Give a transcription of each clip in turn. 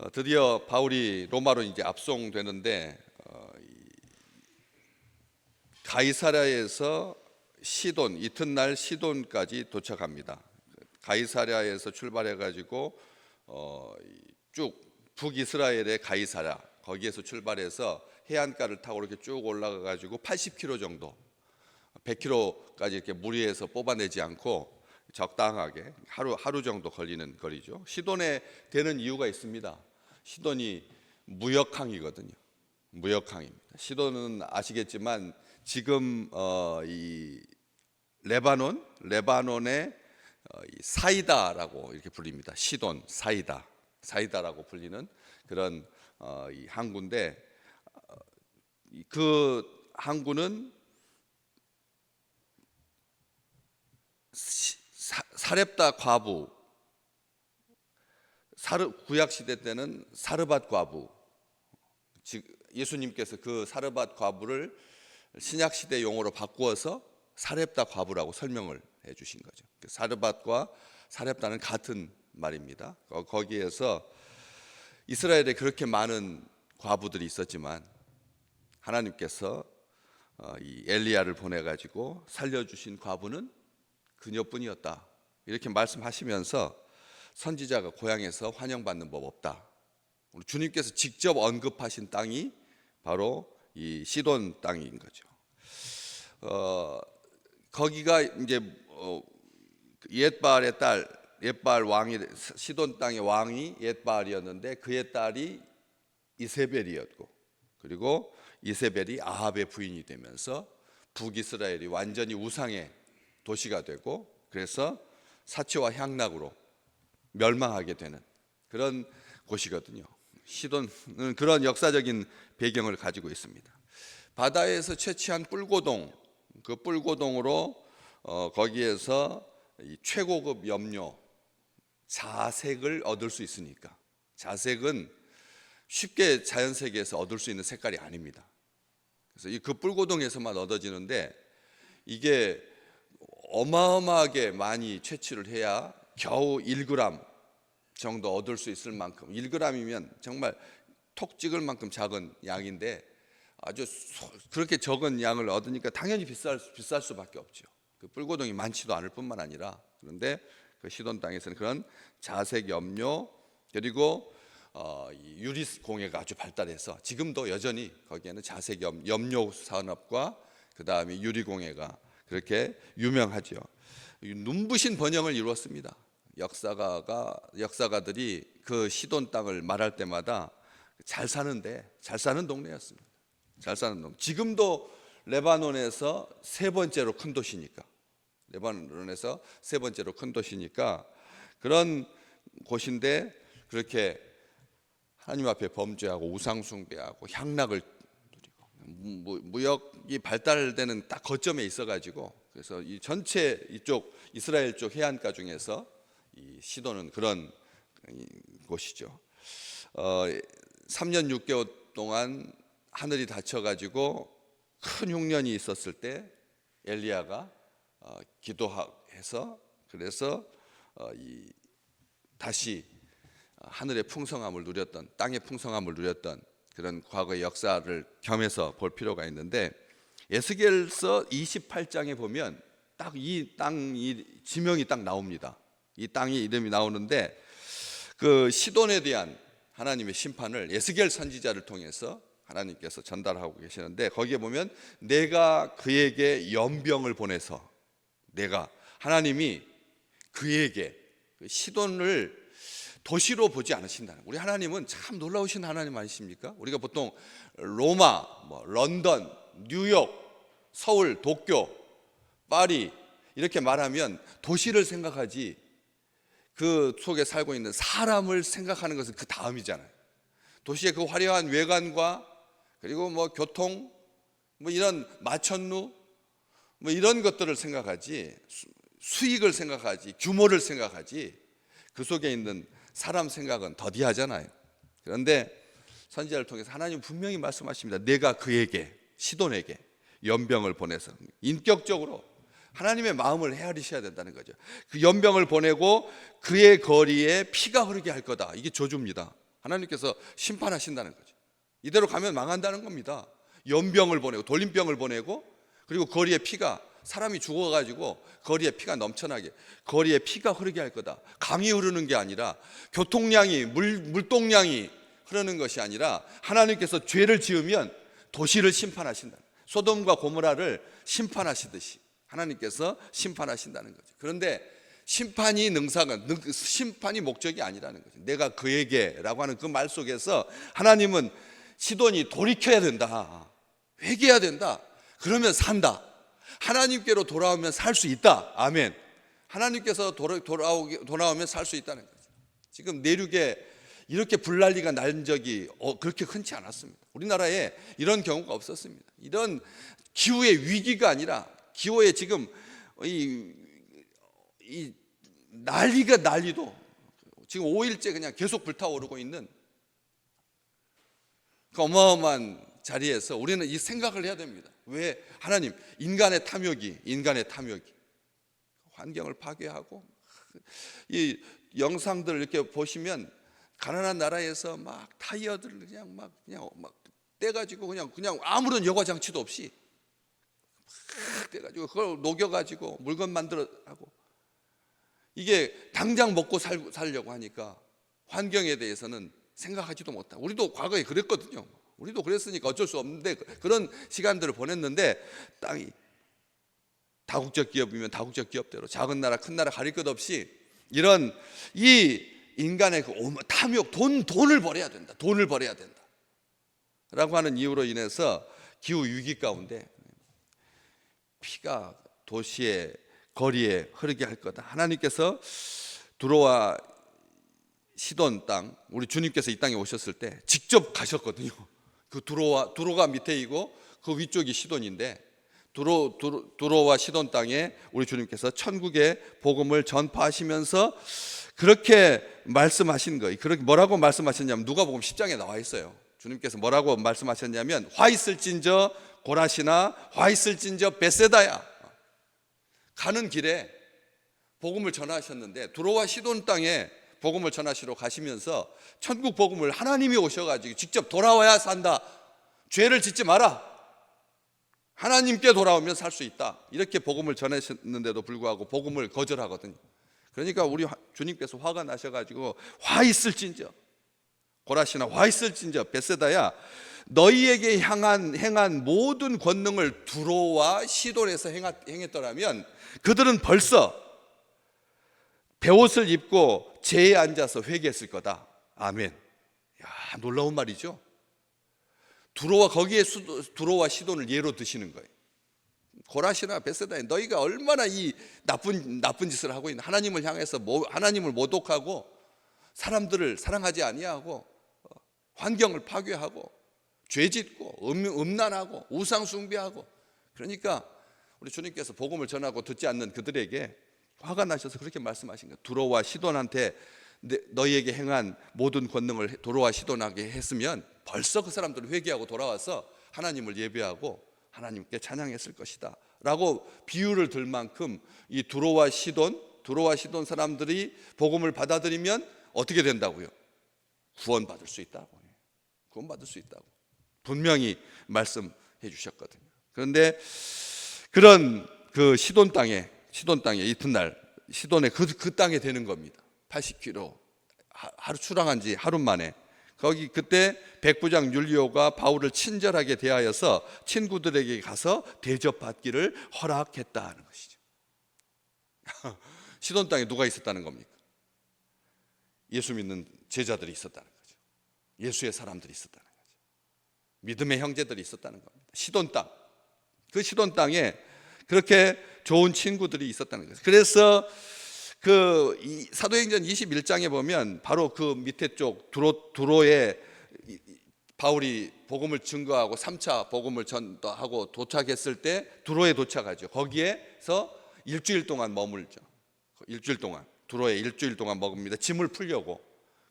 어, 드디어 바울이 로마로 이제 압송되는데 어, 이 가이사랴에서 시돈 이튿날 시돈까지 도착합니다. 가이사랴에서 출발해 가지고 어, 이쭉 북이스라엘의 가이사랴 거기에서 출발해서 해안가를 타고 이렇게 쭉 올라가 가지고 80km 정도 100km까지 이렇게 무리해서 뽑아내지 않고 적당하게 하루 하루 정도 걸리는 거리죠. 시돈에 되는 이유가 있습니다. 시돈이 무역항이거든요. 무역항입니다. 시돈은 아시겠지만 지금 어, 이 레바논 레바논의 어, 이 사이다라고 이렇게 불립니다. 시돈 사이다 사이다라고 불리는 그런 어, 이 항구인데 어, 이- 그 항구는 시- 사, 사렙다 과부 사르 구약 시대 때는 사르밧 과부 즉 예수님께서 그 사르밧 과부를 신약 시대 용어로 바꾸어서 사렙다 과부라고 설명을 해 주신 거죠. 그 사르밧과 사렙다는 같은 말입니다. 어, 거기에서 이스라엘에 그렇게 많은 과부들이 있었지만 하나님께서 어, 이 엘리야를 보내 가지고 살려 주신 과부는 그녀뿐이었다. 이렇게 말씀하시면서 선지자가 고향에서 환영받는 법 없다. 우리 주님께서 직접 언급하신 땅이 바로 이 시돈 땅인 거죠. 어, 거기가 이제 어, 옛바알의 딸 옛바알 왕이 시돈 땅의 왕이 옛바알이었는데 그의 딸이 이세벨이었고 그리고 이세벨이 아합의 부인이 되면서 북이스라엘이 완전히 우상의 도시가 되고 그래서 사치와 향락으로 멸망하게 되는 그런 곳이거든요. 시돈은 그런 역사적인 배경을 가지고 있습니다. 바다에서 채취한 뿔고동 그 뿔고동으로 어, 거기에서 이 최고급 염료 자색을 얻을 수 있으니까 자색은 쉽게 자연 세계에서 얻을 수 있는 색깔이 아닙니다. 그래서 이 그 뿔고동에서만 얻어지는데 이게 어마어마하게 많이 채취를 해야 겨우 1g 정도 얻을 수 있을 만큼 1g이면 정말 톡 찍을 만큼 작은 양인데 아주 소- 그렇게 적은 양을 얻으니까 당연히 비쌀 비쌀 수밖에 없죠. 그 뿔고동이 많지도 않을 뿐만 아니라 그런데 그 시돈 땅에서는 그런 자색 염료 그리고 어, 이 유리 공예가 아주 발달해서 지금도 여전히 거기에는 자색 염, 염료 산업과 그 다음에 유리 공예가 그렇게 유명하죠. 이 눈부신 번영을 이루었습니다. 역사가가 역사가들이 그 시돈 땅을 말할 때마다 잘 사는데 잘 사는 동네였습니다. 잘 사는 동네. 지금도 레바논에서 세 번째로 큰 도시니까 레바논에서 세 번째로 큰 도시니까 그런 곳인데 그렇게 하나님 앞에 범죄하고 우상 숭배하고 향락을 무- 무역이 발달되는 딱 거점에 있어가지고 그래서 이 전체 이쪽 이스라엘 쪽 해안가 중에서 이 시도는 그런 이 곳이죠. 어, 3년 6개월 동안 하늘이 닫혀가지고 큰 흉년이 있었을 때 엘리야가 어, 기도해서 그래서 어, 이 다시 하늘의 풍성함을 누렸던 땅의 풍성함을 누렸던 그런 과거의 역사를 겸해서 볼 필요가 있는데 에스겔서 28장에 보면 딱 이 땅이 지명이 딱 나옵니다. 이 땅의 이름이 나오는데 그 시돈에 대한 하나님의 심판을 에스겔 선지자를 통해서 하나님께서 전달하고 계시는데 거기에 보면 내가 그에게 연병을 보내서 내가 하나님이 그에게 그 시돈을 도시로 보지 않으신다는 우리 하나님은 참 놀라우신 하나님 아니십니까? 우리가 보통 로마, 뭐 런던, 뉴욕, 서울, 도쿄, 파리 이렇게 말하면 도시를 생각하지 그 속에 살고 있는 사람을 생각하는 것은 그 다음이잖아요. 도시의 그 화려한 외관과 그리고 뭐 교통 뭐 이런 마천루 뭐 이런 것들을 생각하지 수- 수익을 생각하지 규모를 생각하지 그 속에 있는 사람 생각은 더디하잖아요. 그런데 선지자를 통해서 하나님 분명히 말씀하십니다. 내가 그에게 시돈에게 연병을 보내서 인격적으로 하나님의 마음을 헤아리셔야 된다는 거죠. 그 연병을 보내고 그의 거리에 피가 흐르게 할 거다. 이게 저주입니다. 하나님께서 심판하신다는 거죠. 이대로 가면 망한다는 겁니다. 연병을 보내고 돌림병을 보내고 그리고 거리에 피가 사람이 죽어가지고 거리에 피가 넘쳐나게 거리에 피가 흐르게 할 거다. 강이 흐르는 게 아니라 교통량이 물 물동량이 흐르는 것이 아니라 하나님께서 죄를 지으면 도시를 심판하신다. 소돔과 고모라를 심판하시듯이 하나님께서 심판하신다는 거죠. 그런데 심판이 능사가 능- 심판이 목적이 아니라는 거죠. 내가 그에게라고 하는 그 말 속에서 하나님은 시돈이 돌이켜야 된다. 회개해야 된다. 그러면 산다. 하나님께로 돌아오면 살 수 있다. 아멘. 하나님께서 돌아, 돌아오게, 돌아오면 살 수 있다는 거죠. 지금 내륙에 이렇게 불난리가 난 적이 어, 그렇게 흔치 않았습니다. 우리나라에 이런 경우가 없었습니다. 이런 기후의 위기가 아니라 기후에 지금 이, 이 난리가 난리도 지금 5일째 그냥 계속 불타오르고 있는 그 어마어마한 자리에서 우리는 이 생각을 해야 됩니다. 왜 하나님 인간의 탐욕이 인간의 탐욕이 환경을 파괴하고 이 영상들 이렇게 보시면 가난한 나라에서 막 타이어들을 그냥 막 그냥 막 떼가지고 그냥 그냥 아무런 여과 장치도 없이 막 떼가지고 그걸 녹여가지고 물건 만들어 하고 이게 당장 먹고 살, 살려고 하니까 환경에 대해서는 생각하지도 못하고 우리도 과거에 그랬거든요. 우리도 그랬으니까 어쩔 수 없는데 그런 시간들을 보냈는데 땅이 다국적 기업이면 다국적 기업대로 작은 나라 큰 나라 가릴 것 없이 이런 이 인간의 그 탐욕 돈 돈을 벌어야 된다. 돈을 벌어야 된다. 라고 하는 이유로 인해서 기후 위기 가운데 피가 도시의 거리에 흐르게 할 거다. 하나님께서 두로와 시돈 땅 우리 주님께서 이 땅에 오셨을 때 직접 가셨거든요. 그 두로와 두로가 밑에 이고 그 위쪽이 시돈인데 두로, 두로 두로 와 시돈 땅에 우리 주님께서 천국의 복음을 전파하시면서 그렇게 말씀하신 거예요. 그렇게 뭐라고 말씀하셨냐면 누가복음 10장에 나와 있어요. 주님께서 뭐라고 말씀하셨냐면 화 있을진저 고라시나 화 있을진저 베세다야 가는 길에 복음을 전하셨는데 두로와 시돈 땅에 복음을 전하시러 가시면서 천국 복음을 하나님이 오셔가지고 직접 돌아와야 산다. 죄를 짓지 마라. 하나님께 돌아오면 살 수 있다. 이렇게 복음을 전하셨는데도 불구하고 복음을 거절하거든요. 그러니까 우리 화- 주님께서 화가 나셔가지고 화 있을진저 고라시나 화 있을진저 베세다야 너희에게 향한 행한 모든 권능을 두로와 시돈에서 행했더라면 그들은 벌써 베옷을 입고 제에 앉아서 회개했을 거다. 아멘. 야 놀라운 말이죠. 두로와 거기에 수, 두로와 시돈을 예로 드시는 거예요. 고라시나 베세다에 너희가 얼마나 이 나쁜 나쁜 짓을 하고 있는 하나님을 향해서 모, 하나님을 모독하고 사람들을 사랑하지 아니하고 어, 환경을 파괴하고 죄짓고 음, 음란하고 우상 숭배하고 그러니까 우리 주님께서 복음을 전하고 듣지 않는 그들에게 화가 나셔서 그렇게 말씀하신 거예요. 두로와 시돈한테 내- 너희에게 행한 모든 권능을 도로와 시돈하게 했으면 벌써 그 사람들은 회개하고 돌아와서 하나님을 예배하고 하나님께 찬양했을 것이다. 라고 비유를 들 만큼 이 두로와 시돈, 두로와 시돈 사람들이 복음을 받아들이면 어떻게 된다고요? 구원받을 수 있다고. 구원받을 수 있다고. 분명히 말씀해 주셨거든요. 그런데 그런 그 시돈 땅에 시돈 땅에 이튿날 시돈에 그, 그 땅에 되는 겁니다. 80km 하- 하루 출항한 지 하루 만에 거기 그때 백부장 율리오가 바울을 친절하게 대하여서 친구들에게 가서 대접받기를 허락했다는 것이죠. 시돈 땅에 누가 있었다는 겁니까? 예수 믿는 제자들이 있었다는 거죠. 예수의 사람들이 있었다는 거죠. 믿음의 형제들이 있었다는 겁니다. 시돈 땅. 그 시돈 땅에 그렇게 좋은 친구들이 있었다는 거죠. 그래서 그이 사도행전 21장에 보면 바로 그 밑에 쪽 두로 두로에 바울이 복음을 증거하고 3차 복음을 전하고 도착했을 때 두로에 도착하죠. 거기에서 일주일 동안 머물죠. 일주일 동안 두로에 일주일 동안 머뭅니다. 짐을 풀려고.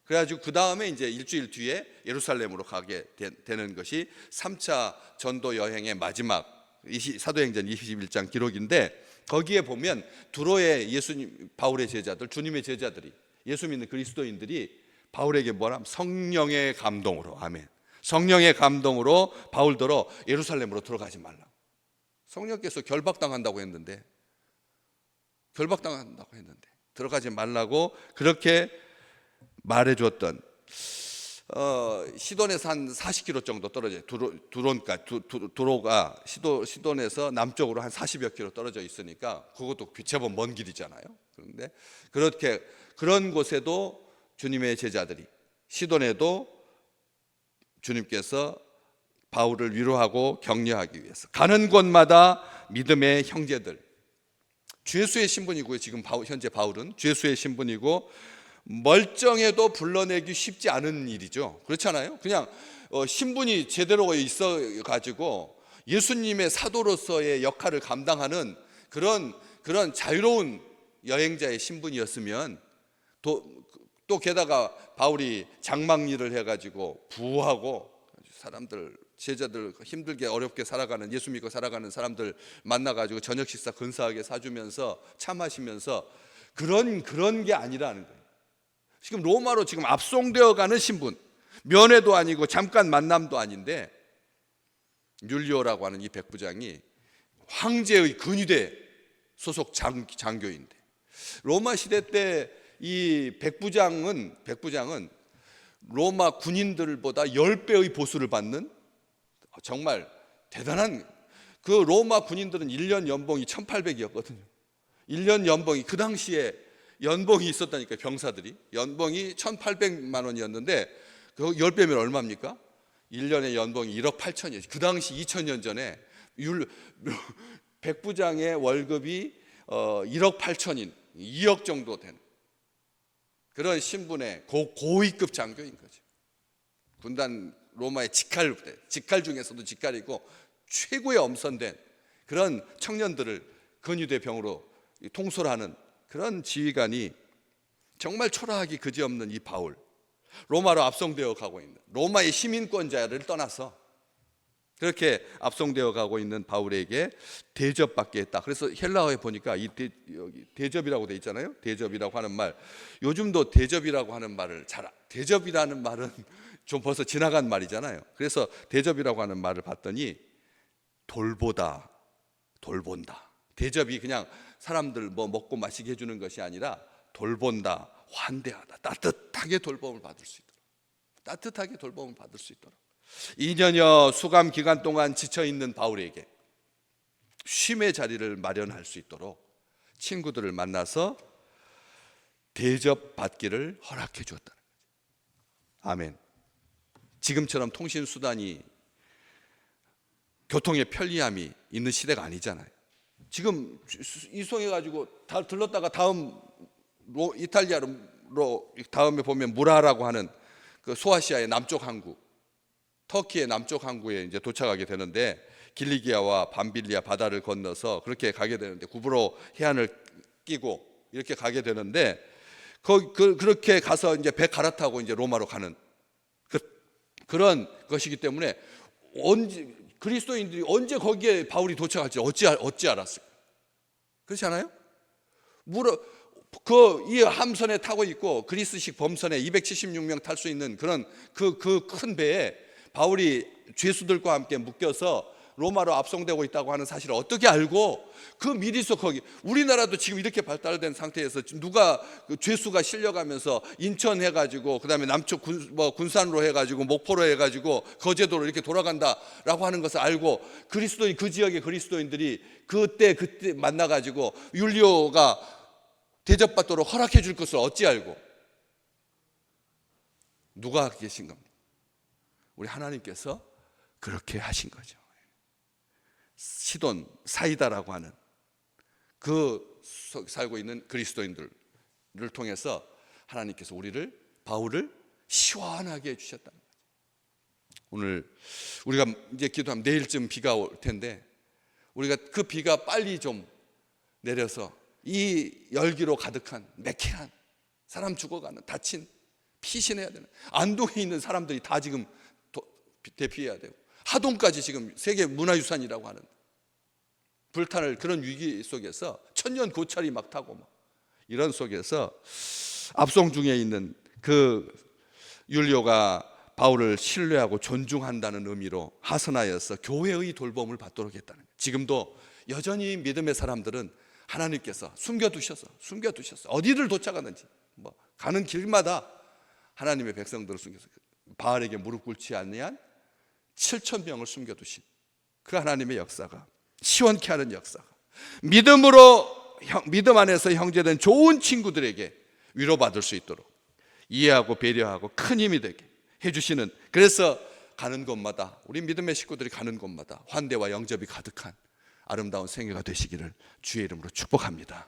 그래가지고 그 다음에 이제 일주일 뒤에 예루살렘으로 가게 되- 되는 것이 3차 전도 여행의 마지막 사도행전 21장 기록인데 거기에 보면 두로의 예수님 바울의 제자들 주님의 제자들이 예수 믿는 그리스도인들이 바울에게 뭐라 성령의 감동으로 아멘. 성령의 감동으로 바울더러 예루살렘으로 들어가지 말라. 성령께서 결박당한다고 했는데 결박당한다고 했는데 들어가지 말라고 그렇게 말해 줬던 어, 시돈에서 한 40km 정도 떨어져 두로, 두론가 두, 두, 두로가 시도, 시돈에서 남쪽으로 한 40여 킬로 떨어져 있으니까 그것도 제법 먼 길이잖아요. 그런데 그렇게 그런 곳에도 주님의 제자들이 시돈에도 주님께서 바울을 위로하고 격려하기 위해서 가는 곳마다 믿음의 형제들 죄수의 신분이고요. 지금 바울, 현재 바울은 죄수의 신분이고 멀쩡해도 불러내기 쉽지 않은 일이죠. 그렇잖아요. 그냥 어, 신분이 제대로 있어 가지고 예수님의 사도로서의 역할을 감당하는 그런 그런 자유로운 여행자의 신분이었으면 또, 또 게다가 바울이 장막일을 해가지고 부하고 사람들 제자들 힘들게 어렵게 살아가는 예수 믿고 살아가는 사람들 만나가지고 저녁 식사 근사하게 사주면서 차 마시면서 그런 그런 게 아니라는 거예요. 지금 로마로 지금 압송되어 가는 신분 면회도 아니고 잠깐 만남도 아닌데 율리오라고 하는 이 백부장이 황제의 근위대 소속 장, 장교인데 로마 시대 때 이 백부장은 백부장은 로마 군인들보다 10배의 보수를 받는 정말 대단한 그 로마 군인들은 1년 연봉이 1,800이었거든요. 1년 연봉이 그 당시에 연봉이 있었다니까 병사들이 연봉이 1,800만 원이었는데 그 10배면 얼마입니까? 1년의 연봉이 1억 8천이에요. 그 당시 2000년 전에 율 백부장의 월급이 어 1억 8천인 2억 정도 되는 그런 신분의 고, 고위급 장교인 거죠. 군단 로마의 직할 부대, 직할 중에서도 직할이고 최고의 엄선된 그런 청년들을 근위대 병으로 통솔하는 그런 지휘관이 정말 초라하기 그지없는 이 바울 로마로 압송되어 가고 있는 로마의 시민권자를 떠나서 그렇게 압송되어 가고 있는 바울에게 대접받게 했다. 그래서 헬라어에 보니까 이 대, 대접이라고 돼 있잖아요. 대접이라고 하는 말. 요즘도 대접이라고 하는 말을 잘 아- 대접이라는 말은 좀 벌써 지나간 말이잖아요. 그래서 대접이라고 하는 말을 봤더니 돌보다 돌본다. 대접이 그냥 사람들 뭐 먹고 마시게 해주는 것이 아니라 돌본다, 환대하다, 따뜻하게 돌봄을 받을 수 있도록 따뜻하게 돌봄을 받을 수 있도록 2년여 수감 기간 동안 지쳐 있는 바울에게 쉼의 자리를 마련할 수 있도록 친구들을 만나서 대접 받기를 허락해 주었다는 거죠. 아멘. 지금처럼 통신 수단이 교통의 편리함이 있는 시대가 아니잖아요. 지금 이송해 가지고 다 들렀다가 다음 로, 이탈리아로 다음에 보면 무라라고 하는 그 소아시아의 남쪽 항구, 터키의 남쪽 항구에 이제 도착하게 되는데 길리기아와 밤빌리아 바다를 건너서 그렇게 가게 되는데 구브로 해안을 끼고 이렇게 가게 되는데 그, 그 그렇게 가서 이제 배 갈아타고 이제 로마로 가는 그, 그런 것이기 때문에 언제 그리스도인들이 언제 거기에 바울이 도착할지 어찌 알- 어찌 알았을까? 그렇지 않아요? 물어 그이 함선에 타고 있고 그리스식 범선에 276명 탈 수 있는 그런 그 그 큰 배에 바울이 죄수들과 함께 묶여서 로마로 압송되고 있다고 하는 사실을 어떻게 알고 그 미리서 거기 우리나라도 지금 이렇게 발달된 상태에서 누가 그 죄수가 실려가면서 인천 해가지고 그다음에 남쪽 군, 뭐 군산으로 해가지고 목포로 해가지고 거제도로 이렇게 돌아간다라고 하는 것을 알고 그리스도인 그 지역의 그리스도인들이 그때 그때 만나가지고 율리오가 대접받도록 허락해 줄 것을 어찌 알고 누가 계신 겁니까? 우리 하나님께서 그렇게 하신 거죠. 시돈 사이다라고 하는 그 속- 살고 있는 그리스도인들을 통해서 하나님께서 우리를 바울을 시원하게 해 주셨다는 거죠. 오늘 우리가 이제 기도하면 내일쯤 비가 올 텐데 우리가 그 비가 빨리 좀 내려서 이 열기로 가득한 매캐한 사람 죽어가는 다친 피신해야 되는 안동에 있는 사람들이 다 지금 도- 대피해야 되고 하동까지 지금 세계 문화유산이라고 하는 불탄을 그런 위기 속에서 천년 고철이 막 타고 막 이런 속에서 압송 중에 있는 그 율료가 바울을 신뢰하고 존중한다는 의미로 하선하여서 교회의 돌봄을 받도록 했다는 거예요. 지금도 여전히 믿음의 사람들은 하나님께서 숨겨두셔서 숨겨두셔서 어디를 도착하는지 뭐 가는 길마다 하나님의 백성들을 숨겨서 바알에게 무릎 꿇지 아니한 7천 명을 숨겨두신 그 하나님의 역사가 시원케 하는 역사가 믿음으로 형- 믿음 안에서 형제된 좋은 친구들에게 위로받을 수 있도록 이해하고 배려하고 큰 힘이 되게 해주시는 그래서 가는 곳마다 우리 믿음의 식구들이 가는 곳마다 환대와 영접이 가득한 아름다운 생애가 되시기를 주의 이름으로 축복합니다.